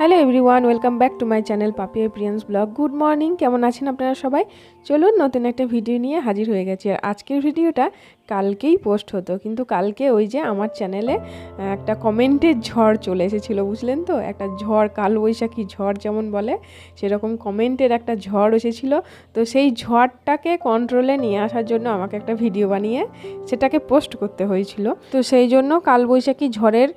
Hello everyone, welcome back to my channel Papiya Priyans blog. Good morning, কেমন আছেন আপনারা সবাই? চলুন নতুন একটা ভিডিও নিয়ে হাজির হয়ে গেছি। আর আজকের ভিডিওটা কালকেই পোস্ট হতো, কিন্তু কালকে ওই যে আমার চ্যানেলে একটা কমেন্টের ঝড় চলে এসেছিল, বুঝলেন তো? একটা ঝড়, কালবৈশাখী ঝড় যেমন বলে, সেরকম কমেন্টের একটা ঝড় এসেছিল। তো সেই ঝড়টাকে কন্ট্রোলে নিয়ে আসার জন্য আমাকে একটা ভিডিও বানিয়ে সেটাকে পোস্ট করতে হয়েছিল। তো সেই জন্য কালবৈশাখী ঝড়ের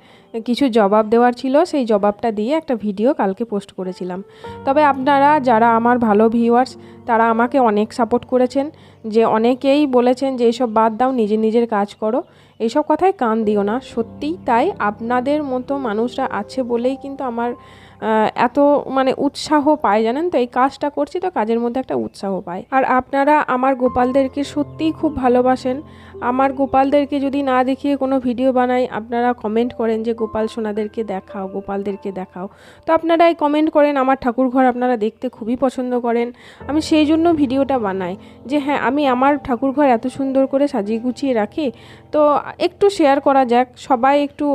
কিছু জবাব দেওয়ার ছিল, সেই জবাবটা দিয়ে একটা ভিডিও কালকে পোস্ট করেছিলাম। তবে আপনারা যারা আমার ভালো ভিউয়ার্স তারা আমাকে অনেক সাপোর্ট করেছেন, যে অনেকেই বলেছেন যে এইসব বাদ দাও নিজের নিজের কাজ করো। এইসব কথায় কান দিও না। সত্যিই তাই আপনাদের মতো মানুষরা আছে বলেই কিন্তু আমার এত মানে উৎসাহ পায়, জানেন তো? এই কাজটা করছি তো কাজের মধ্যে একটা উৎসাহ পায়। আর আপনারা আমার গোপালদেরকে সত্যিই খুব ভালোবাসেন। আমার গোপালদেরকে যদি না দেখিয়ে কোনো ভিডিও বানাই, আপনারা কমেন্ট করেন যে, গোপাল সোনাদেরকে দেখাও, গোপালদেরকে দেখাও। তো আপনারা এই কমেন্ট করেন, আমার ঠাকুর ঘর আপনারা দেখতে খুবই পছন্দ করেন। আমি সেই জন্য ভিডিওটা বানাই যে হ্যাঁ আমি আমার ঠাকুর ঘর এত সুন্দর করে সাজিয়ে গুছিয়ে রাখি। তো একটু শেয়ার করা যাক, সবাই একটু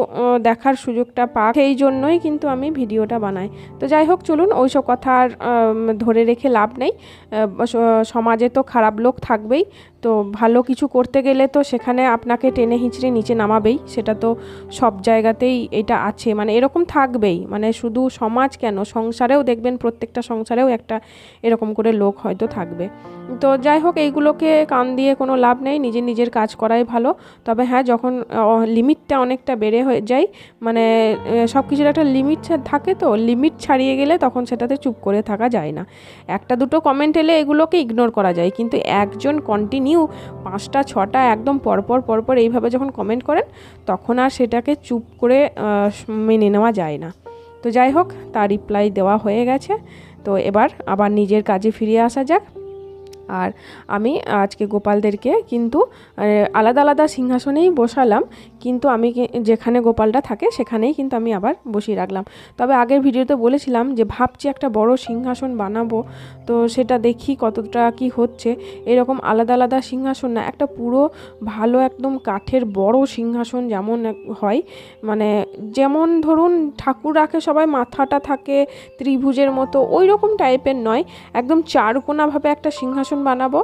দেখার সুযোগটা পাক। সেই জন্যই কিন্তু আমি ভিডিওটা বানাই। তো যাই হোক, চলুন ওইসব কথা আর ধরে রেখে লাভ নেই। সমাজে তো খারাপ লোক থাকবেই। তো ভালো কিছু করতে গেলে তো সেখানে আপনাকে টেনে হিঁচড়ে নিচে নামাবেই, সেটা তো সব জায়গাতেই এটা আছে। মানে এরকম থাকবেই মানে শুধু সমাজ কেন? সংসারেও দেখবেন প্রত্যেকটা সংসারেও একটা এরকম করে লোক হয়তো থাকবে। তো যাই হোক, এইগুলোকে কান দিয়ে কোনো লাভ নেই নিজের নিজের কাজ করাই ভালো। তবে হ্যাঁ যখন লিমিটটা অনেকটা বেড়ে হয়ে যায় মানে সব কিছুর একটা লিমিট থাকে তো, লিমিট ছাড়িয়ে গেলে তখন সেটাতে চুপ করে থাকা যায় না। একটা দুটো কমেন্ট এলে এগুলোকে ইগনোর করা যায়, কিন্তু একজন কন্টিনিউ পাঁচটা, ছটা একদম পরপর পরপর এইভাবে যখন কমেন্ট করেন, তখন আর সেটাকে চুপ করে মেনে নেওয়া যায় না। তো যাই হোক, তার রিপ্লাই দেওয়া হয়ে গেছে। তো এবার আবার নিজের কাজে ফিরে আসা যাক। আর আমি আজকে গোপালদেরকে কিন্তু আলাদা আলাদা সিংহাসনেই বসালাম, কিন্তু আমি যেখানে গোপালটা থাকে সেখানেই কিন্তু আমি আবার বসিয়ে রাখলাম। তবে আগের ভিডিওতে বলেছিলাম যে ভাবছি একটা বড় সিংহাসন বানাবো, তো সেটা দেখি কতটা কি হচ্ছে। এরকম আলাদা আলাদা সিংহাসন না, একটা পুরো ভালো একদম কাঠের বড় সিংহাসন যেমন হয় মানে যেমন ধরুন ঠাকুর রাখে সবাই মাথাটা থাকে ত্রিভুজের মতো ওই রকম টাইপের নয়, একদম চারকোনাভাবে একটা সিংহাসন আসন বানাবো,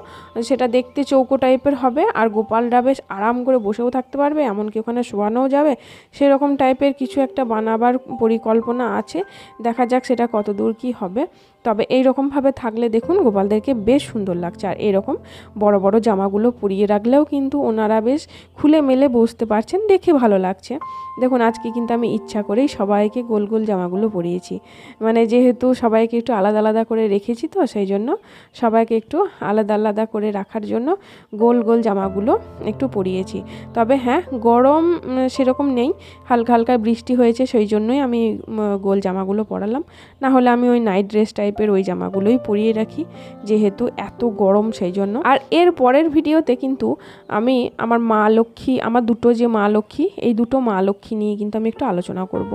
সেটা দেখতে চৌকো টাইপের হবে, আর গোপালরা বেশ আরাম করে বসেও থাকতে পারবে, এমনকি ওখানে শোয়ানোও যাবে। সেরকম টাইপের কিছু একটা বানাবার পরিকল্পনা আছে, দেখা যাক সেটা কত দূর কী হবে। তবে এই রকমভাবে থাকলে দেখুন গোপালদেরকে বেশ সুন্দর লাগছে, আর এরকম বড় বড় জামাগুলো পরিয়ে রাখলেও কিন্তু ওনারা বেশ খুলে মেলে বসতে পারছেন, দেখে ভালো লাগছে। দেখুন, আজকে কিন্তু আমি ইচ্ছা করেই সবাইকে গোল গোল জামাগুলো পরিয়েছি। মানে যেহেতু সবাইকে একটু আলাদা আলাদা করে রেখেছি তো, সেই জন্য সবাইকে একটু আলাদা আলাদা করে রাখার জন্য গোল গোল জামাগুলো একটু পরিয়েছি। তবে হ্যাঁ গরম সেরকম নেই। হালকা হালকা বৃষ্টি হয়েছে, সেই জন্যই আমি গোল জামাগুলো পরালাম। না হলে আমি ওই নাইট ড্রেস টাইপের ওই জামাগুলোই পরিয়ে রাখি, যেহেতু এত গরম সেই জন্য। আর এর পরের ভিডিওতে কিন্তু আমি আমার মা লক্ষ্মী, আমার দুটো যে মা লক্ষ্মী, এই দুটো মা লক্ষ্মী নিয়ে কিন্তু আমি একটু আলোচনা করব।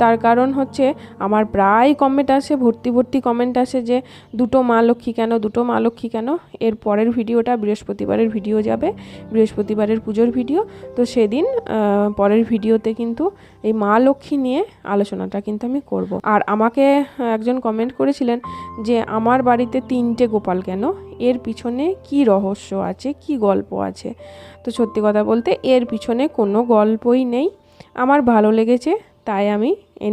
তার কারণ হচ্ছে, আমার প্রায় কমেন্ট আসে, ভর্তি ভর্তি কমেন্ট আসে যে, দুটো মা লক্ষ্মী কেন, দুটো মা লক্ষ্মী কেন? এর পরের ভিডিওটা বৃহস্পতিবারের ভিডিও যাবে, বৃহস্পতিবারের পুজোর ভিডিও। তো সেদিন পরের ভিডিওতে কিন্তু এই মা লক্ষ্মী নিয়ে আলোচনাটা কিন্তু আমি করব। আর আমাকে একজন কমেন্ট করেছিলেন যে, আমার বাড়িতে তিনটে গোপাল কেন? এর পিছনে কি রহস্য আছে? কি গল্প আছে? তো সত্যি কথা বলতে, এর পিছনে কোনো গল্পই নেই। আমার ভালো লেগেছে তাই আমি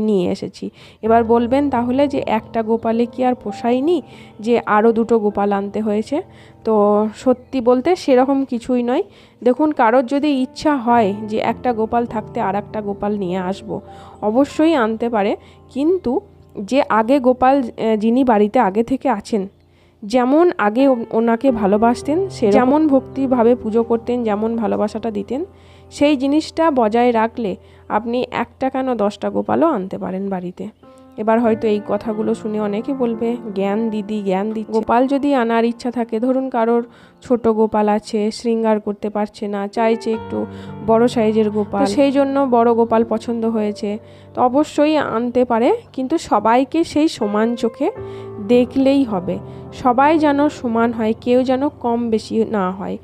নিয়ে এসেছি। এবার বলবেন তাহলে যে একটা গোপালে কি আর পোষায়নি? যে আরও দুটো গোপাল আনতে হয়েছে। তো সত্যি বলতে সেরকম কিছুই নয়। দেখুন কারোর যদি ইচ্ছা হয় যে একটা গোপাল থাকতে আর একটা গোপাল নিয়ে আসব অবশ্যই আনতে পারে। কিন্তু যে আগে গোপাল যিনি বাড়িতে আগে থেকে আছেন যেমন আগে ওনাকে ভালোবাসতেন সে যেমন ভক্তিভাবে পুজো করতেন যেমন ভালোবাসাটা দিতেন সেই জিনিসটা বজায় রাখলে আপনি একটা কেন দশটা গোপালও আনতে পারেন বাড়িতে। এবার হয়তো এই কথাগুলো শুনে অনেকে বলবে, জ্ঞান দিদি জ্ঞান দিদি গোপাল যদি আনার ইচ্ছা থাকে, ধরুন কারোর ছোট গোপাল আছে, শৃঙ্গার করতে পারছে না, চাইছে একটু বড় সাইজের গোপাল সেই জন্য বড় গোপাল পছন্দ হয়েছে। তো অবশ্যই আনতে পারে, কিন্তু সবাইকে সেই সমান চোখে দেখলেই হবে। সবাই যেন সমান হয়, কেউ যেন কম বেশি না হয়।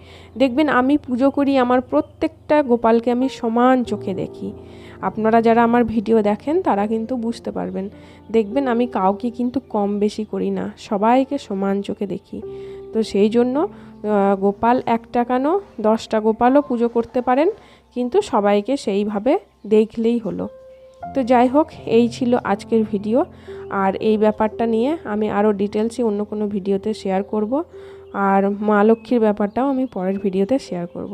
দেখবেন আমি পুজো করি, আমার প্রত্যেকটা গোপালকে আমি সমান চোখে দেখি। আপনারা যারা আমার ভিডিও দেখেন, তারা কিন্তু বুঝতে পারবেন। দেখবেন আমি কাউকে কিন্তু কম বেশি করি না, সবাইকে সমান চোখে দেখি। তো সেই জন্য গোপাল একটা কেন, দশটা গোপালও পুজো করতে পারেন, কিন্তু সবাইকে সেইভাবে দেখলেই হলো। তো যাই হোক, এই ছিল আজকের ভিডিও। আর এই ব্যাপারটা নিয়ে আমি আরও ডিটেলসে অন্য কোনো ভিডিওতে শেয়ার করব। আর মা লক্ষ্মীর ব্যাপারটাও আমি পরের ভিডিওতে শেয়ার করব।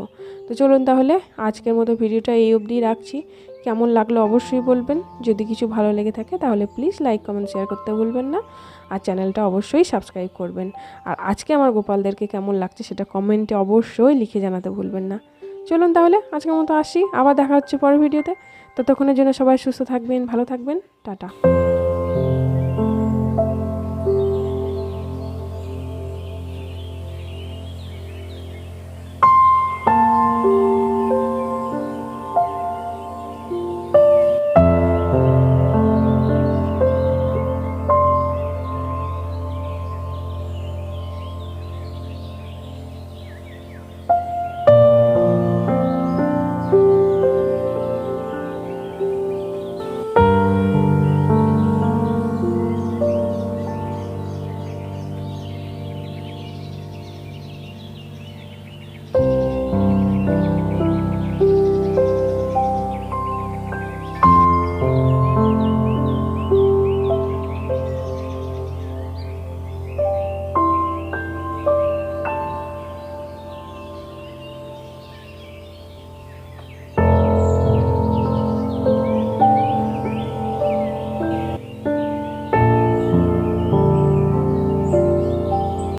তো চলুন তাহলে, আজকের মতো ভিডিওটা এই অবধি রাখছি। কেমন লাগল অবশ্যই বলবেন। যদি কিছু ভালো লেগে থাকে, তাহলে প্লিজ লাইক কমেন্ট শেয়ার করতে ভুলবেন না। আর চ্যানেলটা অবশ্যই সাবস্ক্রাইব করবেন। আর আজকে আমার গোপালদেরকে কেমন লাগছে, সেটা কমেন্টে অবশ্যই লিখে জানাতে ভুলবেন না। চলুন তাহলে, আজকের মতো আসি, আবার দেখা হচ্ছে পরের ভিডিওতে। ততক্ষণের জন্য সবাই সুস্থ থাকবেন, ভালো থাকবেন, টাটা।